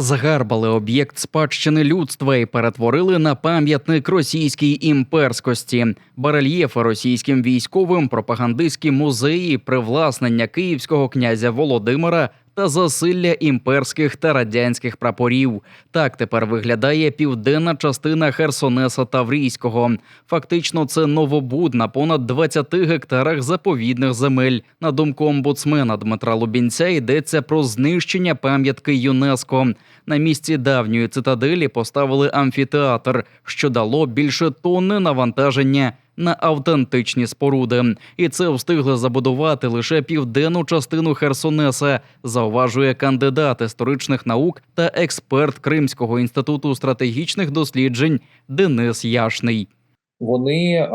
Згарбали об'єкт спадщини людства і перетворили на пам'ятник російській імперськості, барельєфи російським військовим, пропагандистські музеї, привласнення київського князя Володимира та засилля імперських та радянських прапорів. Так тепер виглядає південна частина Херсонеса Таврійського. Фактично, це новобуд на понад 20 гектарах заповідних земель. На думку омбудсмена Дмитра Лубінця йдеться про знищення пам'ятки ЮНЕСКО. На місці давньої цитаделі поставили амфітеатр, що дало більше тонни навантаження на автентичні споруди, і це встигли забудувати лише південну частину Херсонеса. Зауважує кандидат історичних наук та експерт Кримського інституту стратегічних досліджень Денис Яшний. вони е,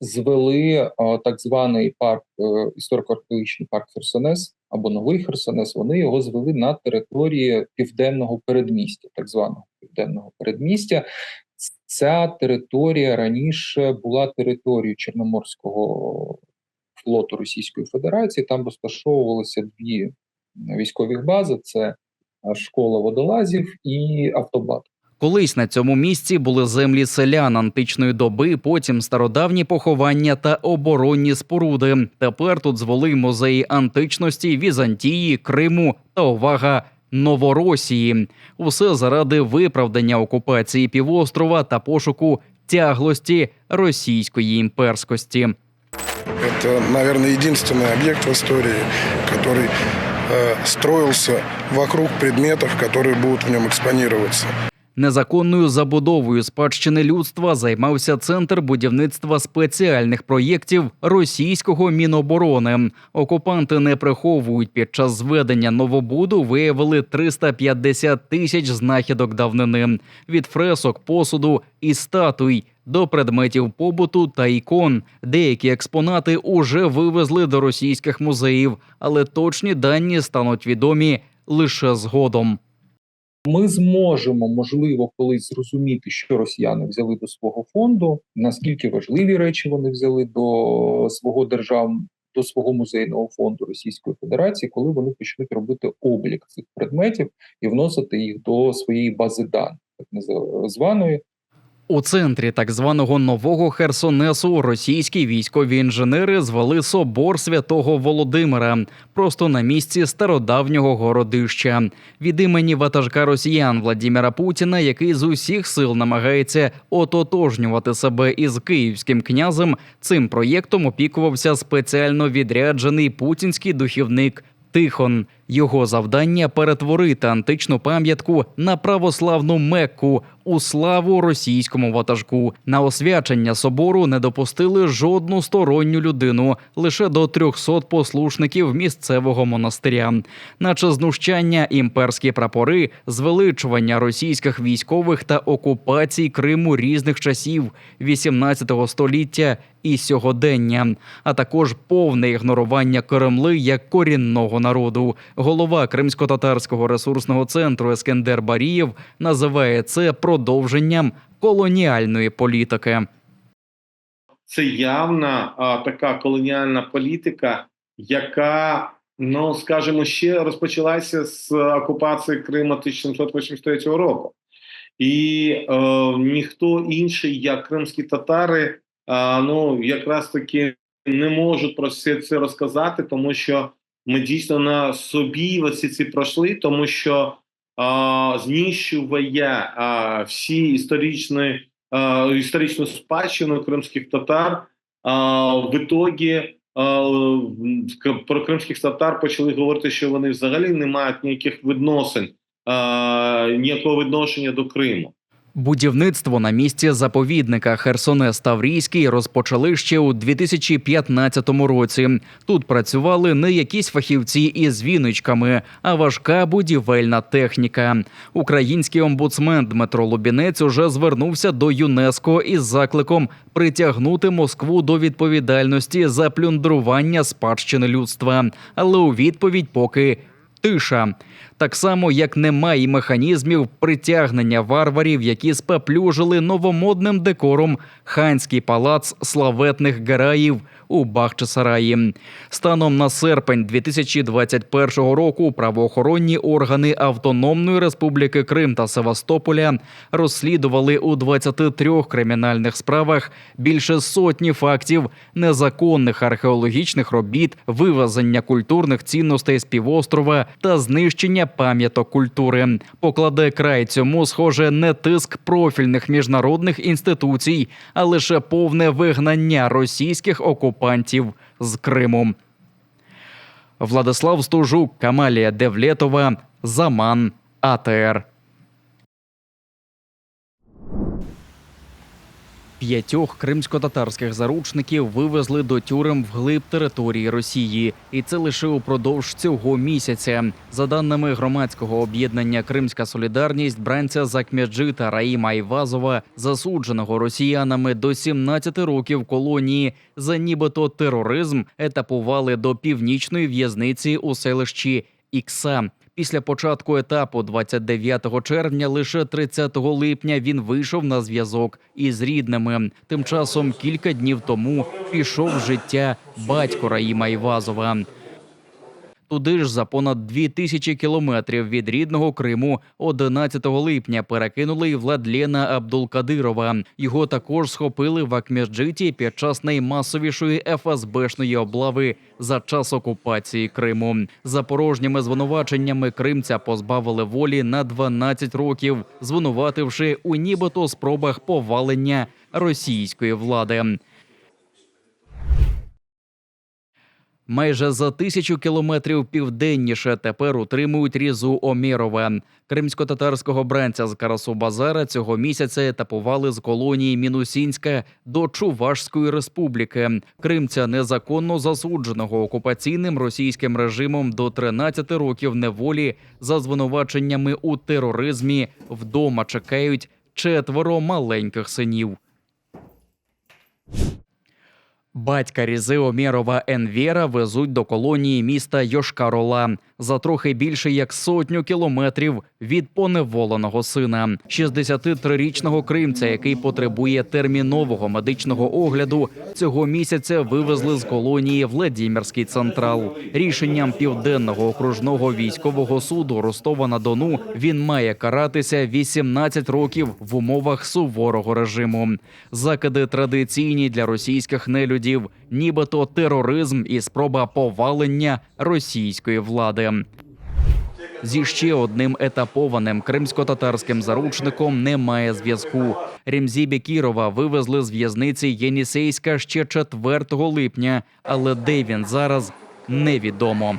звели е, так званий парк е, історико-археологічний парк Херсонес або Новий Херсонес. Вони його звели на території південного передмістя, так званого південного передмістя. Ця територія раніше була територією Чорноморського флоту Російської Федерації. Там розташовувалися дві військові бази: це е, школа водолазів і автобат. Колись на цьому місці були землі селян античної доби, потім стародавні поховання та оборонні споруди. Тепер тут звели музеї античності, Візантії, Криму та увага. Новоросії усе заради виправдання окупації півострова та пошуку тяглості російської імперськості. Это, наверное, единственный объект в истории, который э, строился вокруг предметов, которые будут в нем экспонироваться. Незаконною забудовою спадщини людства займався центр будівництва спеціальних проєктів російського міноборони. Окупанти не приховують під час зведення новобуду виявили 350 тисяч знахідок давнини від фресок, посуду і статуй до предметів побуту та ікон. Деякі експонати уже вивезли до російських музеїв, але точні дані стануть відомі лише згодом. Ми зможемо, можливо, колись зрозуміти, що росіяни взяли до свого фонду, наскільки важливі речі вони взяли до свого держав, до свого музейного фонду Російської Федерації, коли вони почнуть робити облік цих предметів і вносити їх до своєї бази даних, так званої. У центрі так званого нового Херсонесу російські військові інженери звели собор святого Володимира просто на місці стародавнього городища від імені ватажка росіян Владіміра Путіна, який з усіх сил намагається ототожнювати себе із київським князем. Цим проєктом опікувався спеціально відряджений путінський духівник. Тихон його завдання перетворити античну пам'ятку на православну Мекку у славу російському ватажку. На освячення собору не допустили жодну сторонню людину, лише до 300 послушників місцевого монастиря. Наче знущання, імперські прапори, звеличування російських військових та окупацій Криму різних часів 18 століття і сьогодення, а також повне ігнорування Кремли як корінного народу. Голова кримсько-татарського ресурсного центру Ескендер Барієв називає це продовженням колоніальної політики. це явна а, така колоніальна політика, яка, ну скажімо, ще розпочалася з окупації Криму 1783 року. І е, ніхто інший, як кримські татари, а, ну якраз таки не можуть про все це розказати, тому що ми дійсно на собі оці ці пройшли, тому що а, знищує а, всі історичні а, історичну спадщину кримських татар. А, в ітогі а, про кримських татар почали говорити, що вони взагалі не мають ніяких відносин, а, ніякого відношення до Криму. Будівництво на місці заповідника Херсонес Таврійський розпочали ще у 2015 році. Тут працювали не якісь фахівці із віночками, а важка будівельна техніка. Український омбудсмен Дмитро Лубінець уже звернувся до ЮНЕСКО із закликом притягнути Москву до відповідальності за плюндрування спадщини людства. Але у відповідь поки тиша. Так само, як немає механізмів притягнення варварів, які споплюжили новомодним декором ханський палац славетних гараїв у Бахчисараї. Станом на серпень 2021 року правоохоронні органи Автономної Республіки Крим та Севастополя розслідували у 23 кримінальних справах більше сотні фактів незаконних археологічних робіт, вивезення культурних цінностей з півострова та знищення пам'яток культури. Покладе край цьому, схоже, не тиск профільних міжнародних інституцій, а лише повне вигнання російських окупантів з Криму. Владислав Стужук, Камалія Девлетова, Заман, АТР. П'ятьох кримсько-татарських заручників вивезли до тюрем вглиб території Росії, і це лише упродовж цього місяця. За даними громадського об'єднання Кримська Солідарність, бранця Закмяджита Раїма Айвазова, засудженого росіянами до 17 років колонії за нібито тероризм, етапували до північної в'язниці у селищі Ікса. Після початку етапу 29 червня, лише 30 липня він вийшов на зв'язок із рідними. Тим часом кілька днів тому пішов життя батько Раїма Івазова. Туди ж за понад дві тисячі кілометрів від рідного Криму 11 липня перекинули й Владлена Абдулкадирова. Його також схопили в Акмеджиті під час наймасовішої ФСБшної облави за час окупації Криму. За порожніми звинуваченнями кримця позбавили волі на 12 років, звинувативши у нібито спробах повалення російської влади. Майже за тисячу кілометрів південніше тепер утримують різу Омєрове. Кримсько-татарського бранця з Карасу-Базара цього місяця етапували з колонії Мінусінська до Чувашської республіки. Кримця незаконно засудженого окупаційним російським режимом до 13 років неволі за звинуваченнями у тероризмі вдома чекають четверо маленьких синів. Батька Різи Омєрова Енвєра везуть до колонії міста Йошкар-Ола за трохи більше як сотню кілометрів від поневоленого сина. 63-річного кримця, який потребує термінового медичного огляду, цього місяця вивезли з колонії Владімірський централ. Рішенням південного окружного військового суду Ростова на Дону він має каратися 18 років в умовах суворого режиму. Закиди традиційні для російських нелюдів, нібито тероризм і спроба повалення російської влади. Зі ще одним етапованим кримсько-татарським заручником немає зв'язку. Ремзі Бекірова вивезли з в'язниці Єнісейська ще 4 липня, але де він зараз невідомо.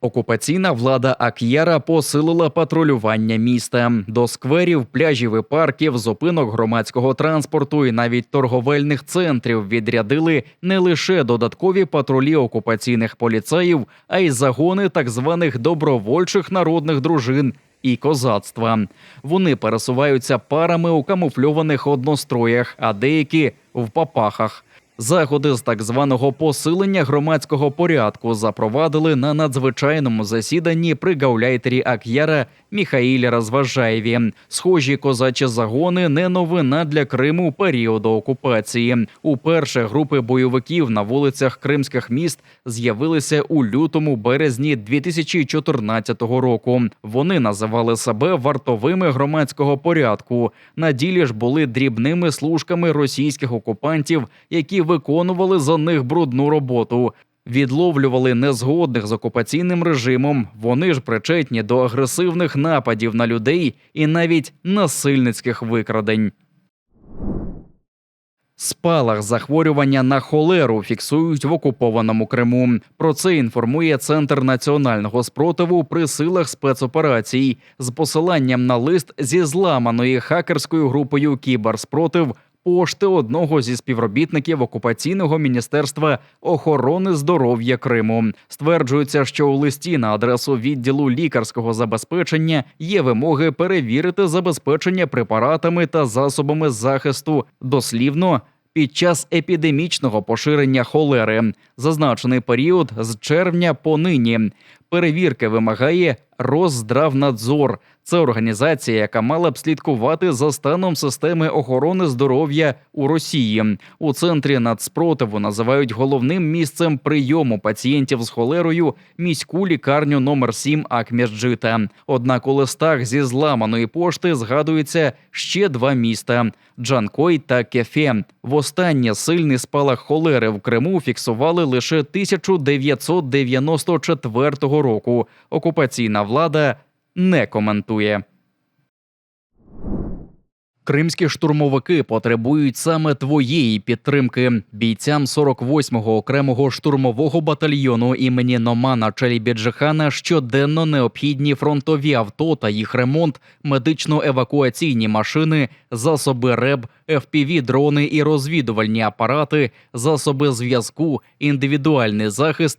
Окупаційна влада Ак'яра посилила патрулювання міста до скверів, пляжів і парків, зупинок громадського транспорту і навіть торговельних центрів відрядили не лише додаткові патрулі окупаційних поліцаїв, а й загони так званих добровольчих народних дружин. І козацтва вони пересуваються парами у камуфльованих одностроях, а деякі в папахах. Заходи з так званого посилення громадського порядку запровадили на надзвичайному засіданні при гауляйтері Ак'яра Міхаїлі Розважаєві. Схожі козачі загони не новина для Криму періоду окупації. Уперше групи бойовиків на вулицях кримських міст з'явилися у лютому березні 2014 року. Вони називали себе вартовими громадського порядку. На ділі ж були дрібними служками російських окупантів, які виконували за них брудну роботу. Відловлювали незгодних з окупаційним режимом. Вони ж причетні до агресивних нападів на людей і навіть насильницьких викрадень. Спалах захворювання на холеру фіксують в окупованому Криму. Про це інформує Центр національного спротиву при силах спецоперацій з посиланням на лист зі зламаної хакерською групою Кіберспротив пошти одного зі співробітників окупаційного міністерства охорони здоров'я Криму. Стверджується, що у листі на адресу відділу лікарського забезпечення є вимоги перевірити забезпечення препаратами та засобами захисту дослівно. Під час епідемічного поширення холери зазначений період з червня по нині. Перевірки вимагає Росздравнадзор. Це організація, яка мала б слідкувати за станом системи охорони здоров'я у Росії. У центрі нацспротиву називають головним місцем прийому пацієнтів з холерою міську лікарню номер 7 Акмєсджита. Однак у листах зі зламаної пошти згадується ще два міста Джанкой та Кефе. Востаннє сильний спалах холери в Криму фіксували лише 1994 року. Окупаційна влада не коментує. Кримські штурмовики потребують саме твоєї підтримки. Бійцям 48-го окремого штурмового батальйону імені Номана Челібіджихана щоденно необхідні фронтові авто та їх ремонт, медично-евакуаційні машини, засоби РЕБ, fpv дрони і розвідувальні апарати, засоби зв'язку, індивідуальний захист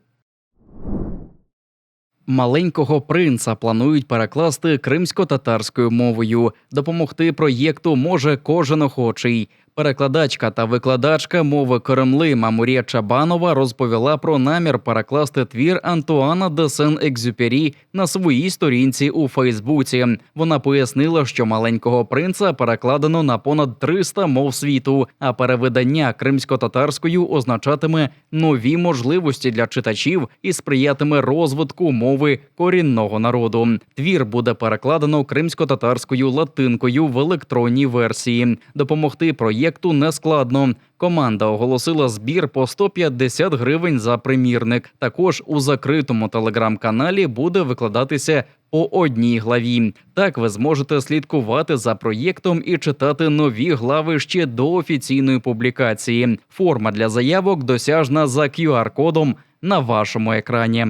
Маленького принца планують перекласти кримсько-татарською мовою. Допомогти проєкту може кожен охочий. Перекладачка та викладачка мови Кремли Мамурія Чабанова розповіла про намір перекласти твір Антуана де Сен-Екзюпері на своїй сторінці у Фейсбуці. Вона пояснила, що маленького принца перекладено на понад 300 мов світу, а перевидання кримсько-татарською означатиме нові можливості для читачів і сприятиме розвитку мови корінного народу. Твір буде перекладено кримсько-татарською латинкою в електронній версії. Допомогти проєкту нескладно. Команда оголосила збір по 150 гривень за примірник. Також у закритому телеграм-каналі буде викладатися по одній главі. Так ви зможете слідкувати за проєктом і читати нові глави ще до офіційної публікації. Форма для заявок досяжна за QR-кодом на вашому екрані.